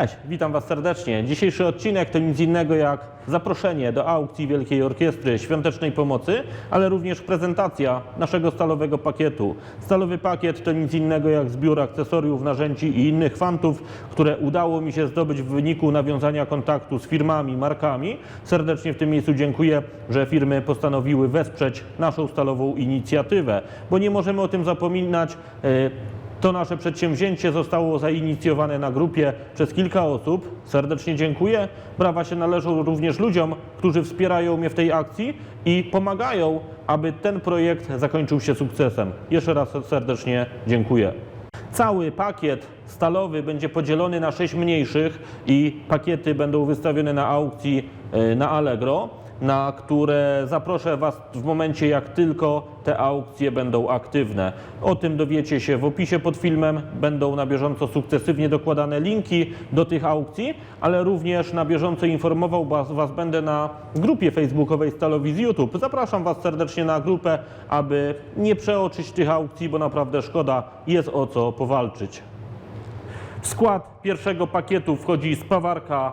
Cześć, witam Was serdecznie. Dzisiejszy odcinek to nic innego jak zaproszenie do aukcji Wielkiej Orkiestry Świątecznej Pomocy, ale również prezentacja naszego stalowego pakietu. Stalowy pakiet to nic innego jak zbiór akcesoriów, narzędzi i innych fantów, które udało mi się zdobyć w wyniku nawiązania kontaktu z firmami, markami. Serdecznie w tym miejscu dziękuję, że firmy postanowiły wesprzeć naszą stalową inicjatywę, bo nie możemy o tym zapominać. To nasze przedsięwzięcie zostało zainicjowane na grupie przez kilka osób. Serdecznie dziękuję. Brawa się należą również ludziom, którzy wspierają mnie w tej akcji i pomagają, aby ten projekt zakończył się sukcesem. Jeszcze raz serdecznie dziękuję. Cały pakiet stalowy będzie podzielony na sześć mniejszych i pakiety będą wystawione na aukcji e, na Allegro, na które zaproszę Was w momencie, jak tylko te aukcje będą aktywne. O tym dowiecie się w opisie pod filmem. Będą na bieżąco sukcesywnie dokładane linki do tych aukcji, ale również na bieżąco informował Was, was będę na grupie facebookowej Stalowi z YouTube. Zapraszam Was serdecznie na grupę, aby nie przeoczyć tych aukcji, bo naprawdę szkoda, jest o co powalczyć. W skład pierwszego pakietu wchodzi spawarka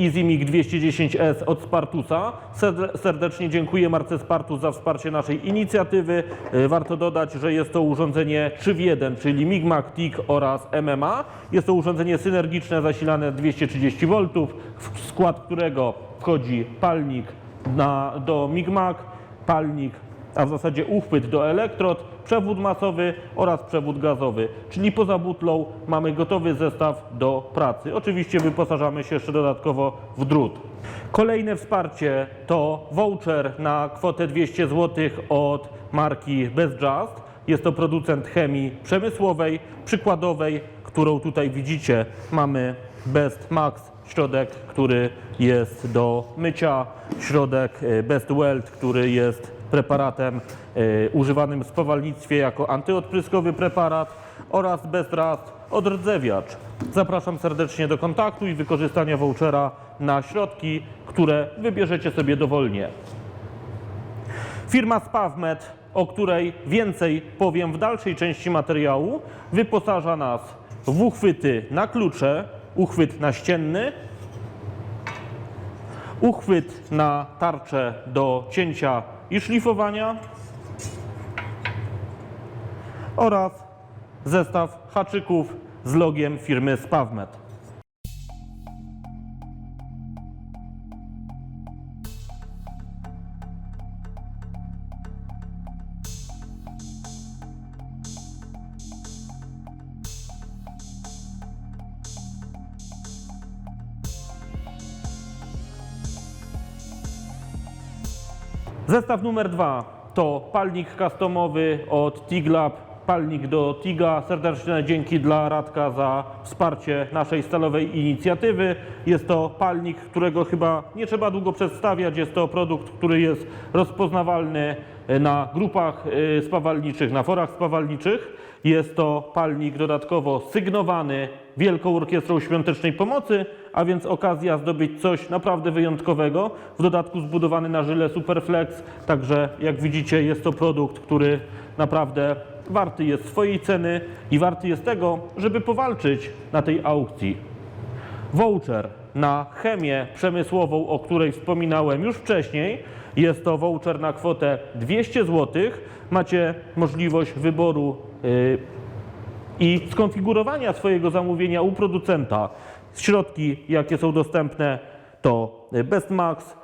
EasyMic 210S od Spartusa. Serd- Serdecznie dziękuję marce Spartus za wsparcie naszej inicjatywy. E, Warto dodać, że jest to urządzenie 3 w 1, czyli MIGMAC, oraz MMA. Jest to urządzenie synergiczne zasilane 230 V, w skład którego wchodzi palnik na, do MIGMAC, palnik a w zasadzie uchwyt do elektrod, przewód masowy oraz przewód gazowy. Czyli poza butlą mamy gotowy zestaw do pracy. Oczywiście wyposażamy się jeszcze dodatkowo w drut. Kolejne wsparcie to voucher na kwotę 200 zł od marki Best Just. Jest to producent chemii przemysłowej, przykładowej, którą tutaj widzicie. Mamy Best Max środek, który jest do mycia, środek e, Best Weld, który jest preparatem e, używanym w spawalnictwie jako antyodpryskowy preparat oraz Best Rust odrdzewiacz. Zapraszam serdecznie do kontaktu i wykorzystania vouchera na środki, które wybierzecie sobie dowolnie. Firma Spavmed, o której więcej powiem w dalszej części materiału, wyposaża nas w uchwyty na klucze, uchwyt naścienny, uchwyt na tarczę do cięcia i szlifowania oraz zestaw haczyków z logiem firmy Spavmed. Zestaw numer dwa to palnik customowy od TIGLAB, palnik do TIGA. Serdeczne dzięki dla Radka za wsparcie naszej stalowej inicjatywy. Jest to palnik, którego chyba nie trzeba długo przedstawiać. Jest to produkt, który jest rozpoznawalny na grupach y, spawalniczych, na forach spawalniczych. Jest to palnik dodatkowo sygnowany Wielką Orkiestrą Świątecznej Pomocy, a więc okazja zdobyć coś naprawdę wyjątkowego. W dodatku zbudowany na żyle Superflex, także jak widzicie jest to produkt, który naprawdę warty jest swojej ceny i warty jest tego, żeby powalczyć na tej aukcji. Voucher na chemię przemysłową, o której wspominałem już wcześniej. Jest to voucher na kwotę 200 zł. Macie możliwość wyboru yy, i skonfigurowania swojego zamówienia u producenta. Środki, jakie są dostępne, to Best Max,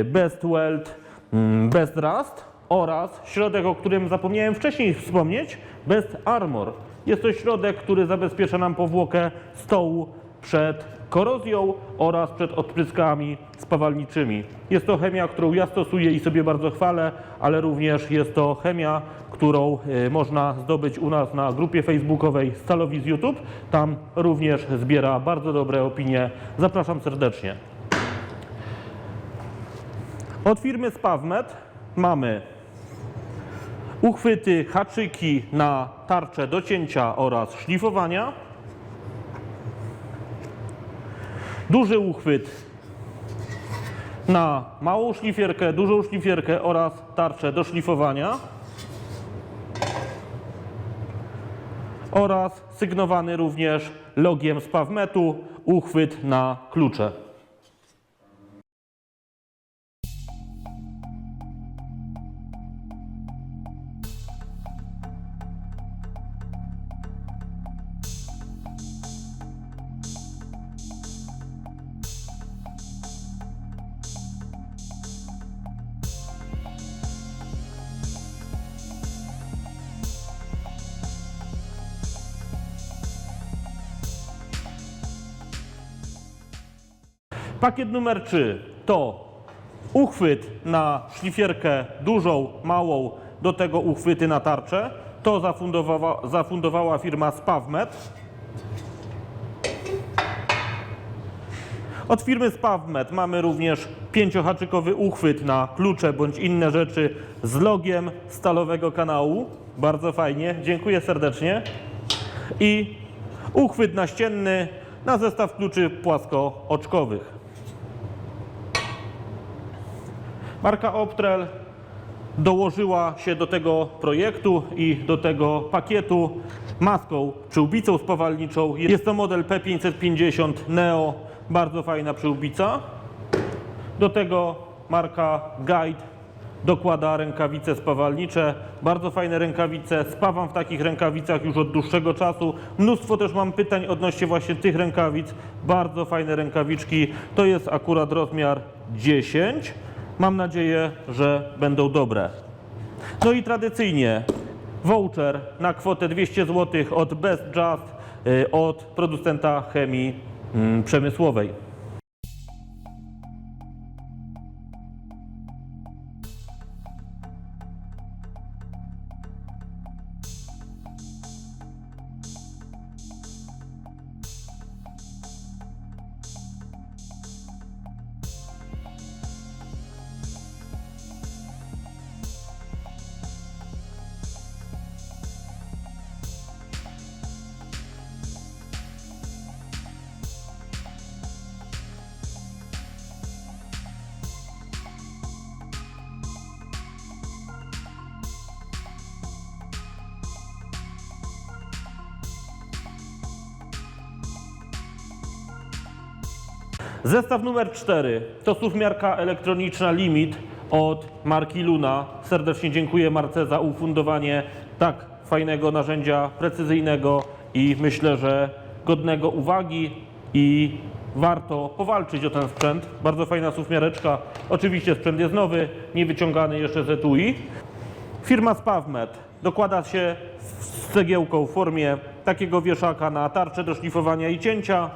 y, Best Weld, mm, Best Rust oraz środek, o którym zapomniałem wcześniej wspomnieć, Best Armor. Jest to środek, który zabezpiecza nam powłokę stołu przed korozją oraz przed odpryskami spawalniczymi. Jest to chemia, którą ja stosuję i sobie bardzo chwalę, ale również jest to chemia, którą y, można zdobyć u nas na grupie facebookowej Stalowi z YouTube. Tam również zbiera bardzo dobre opinie. Zapraszam serdecznie. Od firmy Spavmed mamy uchwyty, haczyki na tarcze do cięcia oraz szlifowania. Duży uchwyt na małą szlifierkę, dużą szlifierkę oraz tarczę do szlifowania. Oraz sygnowany również logiem z Pawmetu uchwyt na klucze. Pakiet numer 3 to uchwyt na szlifierkę dużą, małą, do tego uchwyty na tarczę. To zafundowała, zafundowała firma Spavmet. Od firmy Spavmet mamy również pięciohaczykowy uchwyt na klucze bądź inne rzeczy z logiem stalowego kanału. Bardzo fajnie, dziękuję serdecznie. I uchwyt naścienny na zestaw kluczy płaskooczkowych. Marka Optrel dołożyła się do tego projektu i do tego pakietu maską przyłbicą spawalniczą. Jest to model P550 Neo, bardzo fajna przyłbica. Do tego marka Guide dokłada rękawice spawalnicze, bardzo fajne rękawice. Spawam w takich rękawicach już od dłuższego czasu. Mnóstwo też mam pytań odnośnie właśnie tych rękawic. Bardzo fajne rękawiczki. To jest akurat rozmiar 10. Mam nadzieję, że będą dobre. No i tradycyjnie voucher na kwotę 200 zł od Best Just y, od producenta chemii mm, przemysłowej. Zestaw numer 4 to suwmiarka elektroniczna Limit od marki Luna. Serdecznie dziękuję Marce za ufundowanie tak fajnego narzędzia precyzyjnego i myślę, że godnego uwagi i warto powalczyć o ten sprzęt. Bardzo fajna suwmiareczka. Oczywiście sprzęt jest nowy, nie wyciągany jeszcze z etui. Firma Spavmet dokłada się z cegiełką w formie takiego wieszaka na tarczę do szlifowania i cięcia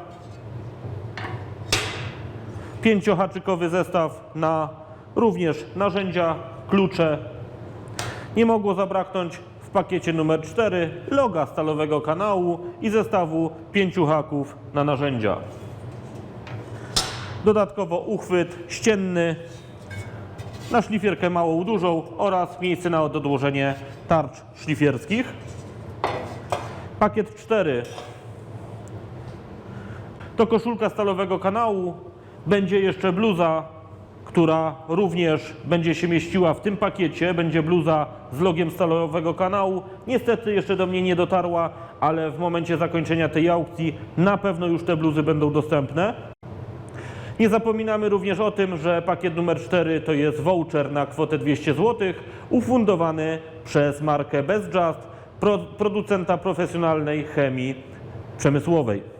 pięciohaczykowy zestaw na również narzędzia, klucze. Nie mogło zabraknąć w pakiecie numer 4 loga stalowego kanału i zestawu pięciu haków na narzędzia. Dodatkowo uchwyt ścienny na szlifierkę małą, dużą oraz miejsce na odłożenie tarcz szlifierskich. Pakiet 4 to koszulka stalowego kanału. Będzie jeszcze bluza, która również będzie się mieściła w tym pakiecie. Będzie bluza z logiem stalowego kanału. Niestety jeszcze do mnie nie dotarła, ale w momencie zakończenia tej aukcji na pewno już te bluzy będą dostępne. Nie zapominamy również o tym, że pakiet numer 4 to jest voucher na kwotę 200 zł, ufundowany przez markę Best Just, pro, producenta profesjonalnej chemii przemysłowej.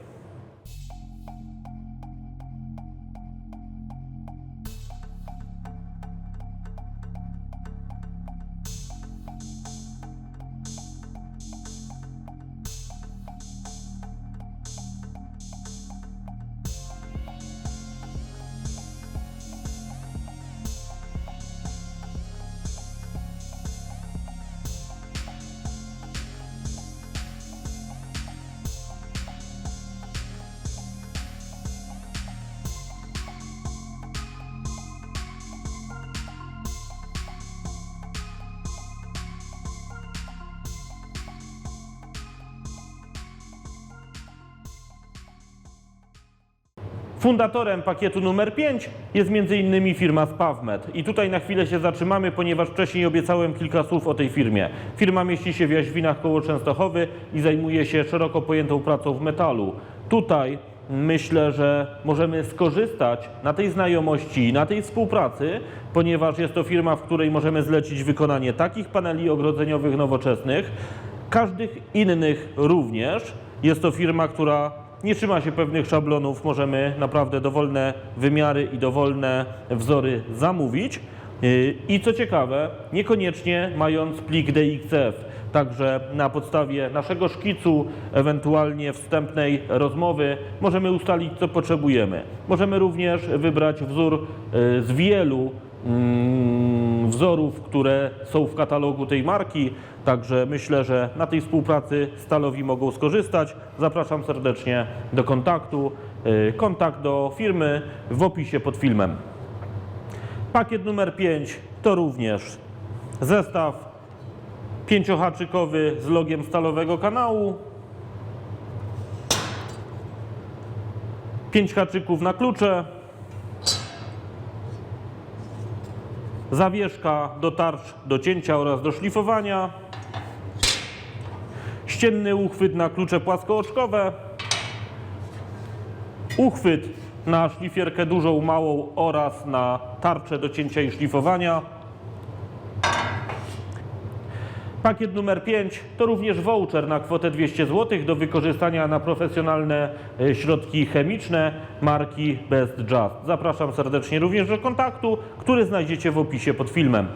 Fundatorem pakietu numer 5 jest m.in. firma Spavmet. I tutaj na chwilę się zatrzymamy, ponieważ wcześniej obiecałem kilka słów o tej firmie. Firma mieści się w Jaźwinach koło Częstochowy i zajmuje się szeroko pojętą pracą w metalu. Tutaj myślę, że możemy skorzystać na tej znajomości, na tej współpracy, ponieważ jest to firma, w której możemy zlecić wykonanie takich paneli ogrodzeniowych nowoczesnych, każdych innych również. Jest to firma, która nie trzyma się pewnych szablonów, możemy naprawdę dowolne wymiary i dowolne wzory zamówić. Yy, I co ciekawe, niekoniecznie mając plik DXF. Także na podstawie naszego szkicu, ewentualnie wstępnej rozmowy, możemy ustalić, co potrzebujemy. Możemy również wybrać wzór yy, z wielu mm, wzorów, które są w katalogu tej marki. Także myślę, że na tej współpracy stalowi mogą skorzystać. Zapraszam serdecznie do kontaktu. Yy, Kontakt do firmy w opisie pod filmem. Pakiet numer 5 to również zestaw pięciohaczykowy z logiem stalowego kanału. Pięć haczyków na klucze. Zawieszka do tarcz do cięcia oraz do szlifowania. Ścienny uchwyt na klucze płaskooczkowe. Uchwyt na szlifierkę dużą, małą oraz na tarczę do cięcia i szlifowania. Pakiet numer 5 to również voucher na kwotę 200 zł do wykorzystania na profesjonalne e, środki chemiczne marki Best Just. Zapraszam serdecznie również do kontaktu, który znajdziecie w opisie pod filmem.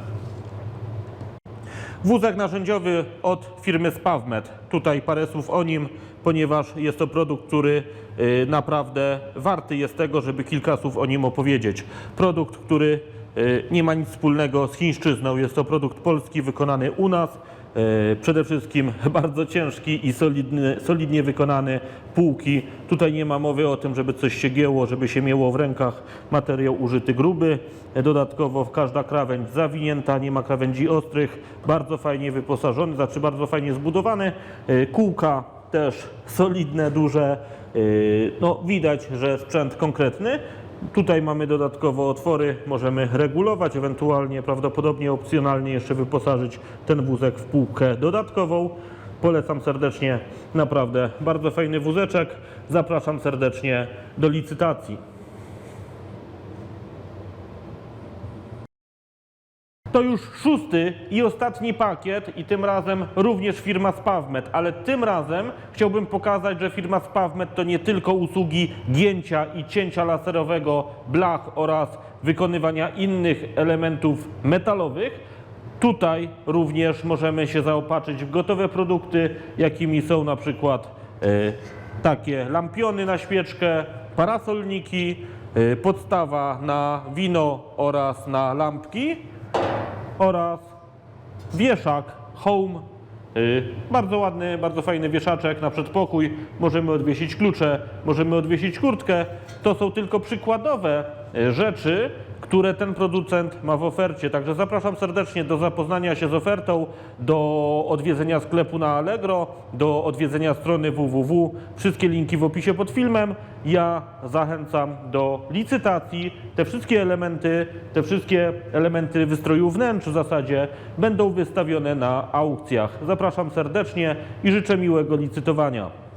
Wózek narzędziowy od firmy Spavmed. Tutaj parę słów o nim, ponieważ jest to produkt, który y, naprawdę warty jest tego, żeby kilka słów o nim opowiedzieć. Produkt, który y, nie ma nic wspólnego z chińszczyzną. Jest to produkt polski wykonany u nas. Y, Przede wszystkim bardzo ciężki i solidny, solidnie wykonany półki. Tutaj nie ma mowy o tym, żeby coś się gięło, żeby się miało w rękach. Materiał użyty gruby. Dodatkowo każda krawędź zawinięta, nie ma krawędzi ostrych. Bardzo fajnie wyposażony, znaczy bardzo fajnie zbudowany. Y, Kółka też solidne, duże. No, widać, że sprzęt konkretny. Tutaj mamy dodatkowo otwory, możemy regulować, ewentualnie prawdopodobnie opcjonalnie jeszcze wyposażyć ten wózek w półkę dodatkową. Polecam serdecznie, naprawdę bardzo fajny wózeczek. Zapraszam serdecznie do licytacji. To już szósty i ostatni pakiet i tym razem również firma Spavmed, ale tym razem chciałbym pokazać, że firma Spavmed to nie tylko usługi gięcia i cięcia laserowego blach oraz wykonywania innych elementów metalowych. Tutaj również możemy się zaopatrzyć w gotowe produkty, jakimi są na przykład e, takie lampiony na świeczkę, parasolniki, e, podstawa na wino oraz na lampki oraz wieszak Home. Y, Bardzo ładny, bardzo fajny wieszaczek na przedpokój. Możemy odwiesić klucze, możemy odwiesić kurtkę. To są tylko przykładowe rzeczy, które ten producent ma w ofercie. Także zapraszam serdecznie do zapoznania się z ofertą, do odwiedzenia sklepu na Allegro, do odwiedzenia strony www. Wszystkie linki w opisie pod filmem. Ja zachęcam do licytacji. Te wszystkie elementy, te wszystkie elementy wystroju wnętrz w zasadzie będą wystawione na aukcjach. Zapraszam serdecznie i życzę miłego licytowania.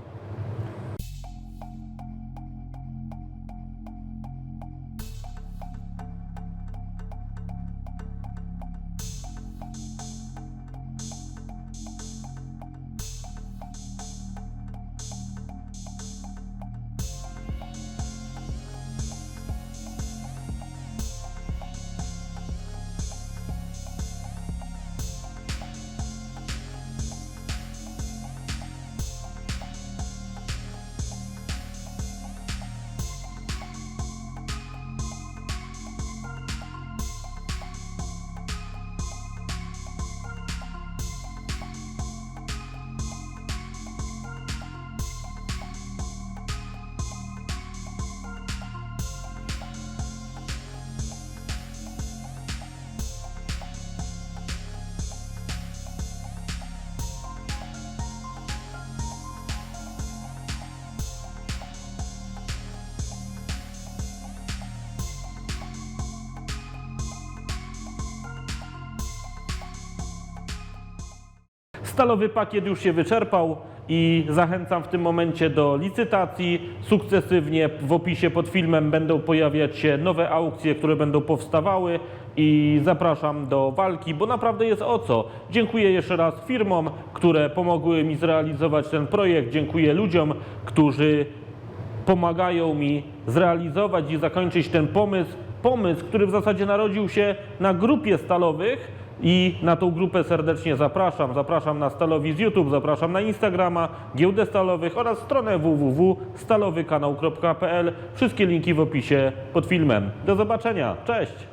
Stalowy pakiet już się wyczerpał i zachęcam w tym momencie do licytacji. Sukcesywnie w opisie pod filmem będą pojawiać się nowe aukcje, które będą powstawały i zapraszam do walki, bo naprawdę jest o co. Dziękuję jeszcze raz firmom, które pomogły mi zrealizować ten projekt. Dziękuję ludziom, którzy pomagają mi zrealizować i zakończyć ten pomysł. Pomysł, który w zasadzie narodził się na grupie stalowych i na tą grupę serdecznie zapraszam. Zapraszam na Stalowi z YouTube, zapraszam na Instagrama, giełdę stalowych oraz stronę www.stalowykanał.pl. Wszystkie linki w opisie pod filmem. Do zobaczenia. Cześć!